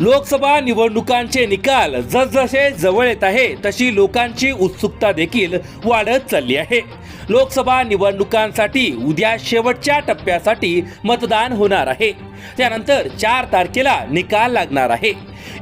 लोकसभा निवडणुकांचे निकाल जसजसे जवळ येत आहे तशी लोकांची उत्सुकता देखील वाढत चालली आहे. लोकसभा निवडणुकांसाठी उद्या शेवटच्या टप्प्यासाठी मतदान होणार आहे. त्यानंतर चार तारखेला निकाल लागणार आहे.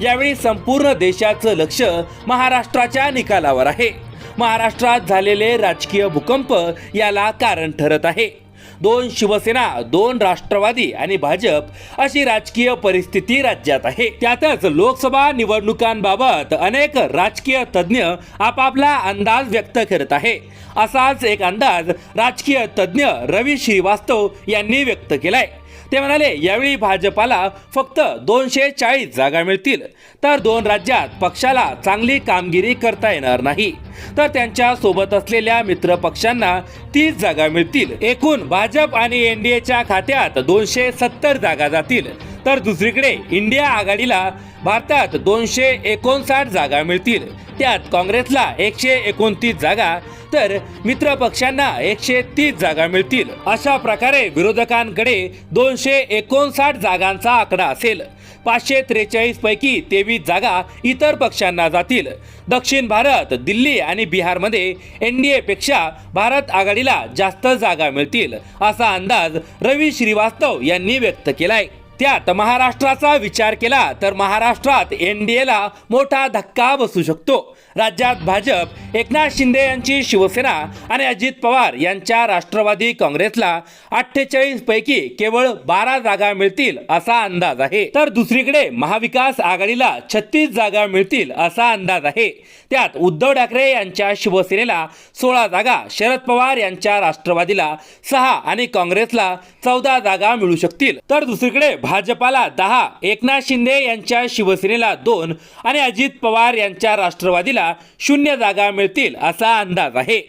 यावेळी संपूर्ण देशाचं लक्ष महाराष्ट्राच्या निकालावर आहे. महाराष्ट्रात झालेले राजकीय भूकंप याला कारण ठरत आहे. दोन शिवसेना दोन राष्ट्रवादी आणि भाजप अशी राजकीय परिस्थिती राज्यात आहे. त्यातच लोकसभा निवडणुकांबाबत अनेक राजकीय तज्ज्ञ आपापला अंदाज व्यक्त करत आहे. असाच एक अंदाज राजकीय तज्ज्ञ रवी श्रीवास्तव यांनी व्यक्त केलाय. ते म्हणाले यावेळी भाजपाला फक्त दोनशे चाळीस जागा मिळतील. तर दोन राज्यात पक्षाला चांगली कामगिरी करता येणार नाही. तर त्यांच्यासोबत असलेल्या मित्र पक्षांना तीस जागा मिळतील. एकूण भाजप आणि एनडीएच्या खात्यात दोनशे सत्तर जागा जातील. तर दुसरीकडे इंडिया आघाडीला भारतात दोनशे एकोणसाठ जागा मिळतील. त्यात काँग्रेसला एकशे एकोणतीस जागा तर मित्र पक्षांना एकशे तीस जागा मिळतील. अशा प्रकारे विरोधकांकडे दोनशे एकोणसाठ जागांचा आकडा असेल. पाचशे त्रेचाळीस पैकी तेवीस जागा इतर पक्षांना जातील. दक्षिण भारत दिल्ली आणि बिहारमध्ये एन डी एपेक्षा भारत आघाडीला जास्त जागा मिळतील असा अंदाज रवी श्रीवास्तव यांनी व्यक्त केलाय. त्यात महाराष्ट्राचा विचार केला तर महाराष्ट्रात एन डी एला मोठा धक्का बसू शकतो. राज्यात भाजप एकनाथ शिंदे यांची शिवसेना आणि अजित पवार यांच्या राष्ट्रवादी काँग्रेसला अठ्ठेचाळीस पैकी केवळ बारा जागा मिळतील असा अंदाज आहे. तर दुसरीकडे महाविकास आघाडीला छत्तीस जागा मिळतील असा अंदाज आहे. त्यात उद्धव ठाकरे यांच्या शिवसेनेला सोळा जागा शरद पवार यांच्या राष्ट्रवादीला सहा आणि काँग्रेसला चौदा जागा मिळू शकतील. तर दुसरीकडे भाजपाला दहा एकनाथ शिंदे यांच्या शिवसेनेला दोन आणि अजित पवार यांच्या राष्ट्रवादीला शून्य जागा मिळतील असा अंदाज आहे.